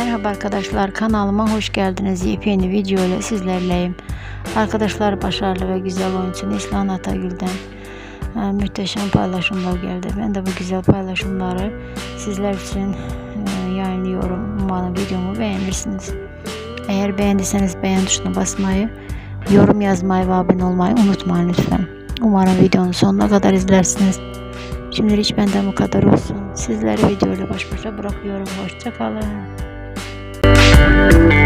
Merhaba arkadaşlar kanalıma hoş geldiniz. Yepyeni video ile sizlerleyim. Arkadaşlar başarılı ve güzel oyuncu Neslihan Atagül'den e, muhteşem paylaşımlar geldi. Ben de bu güzel paylaşımları sizler için e, yayınlıyorum. Umarım videomu beğenirsiniz. Eğer beğendiyseniz beğen tuşuna basmayı, yorum yazmayı ve abone olmayı unutmayın lütfen. Umarım videonun sonuna kadar izlersiniz. Şimdilik benden bu kadar olsun. Sizleri videoyla baş başa bırakıyorum. Hoşçakalın. Música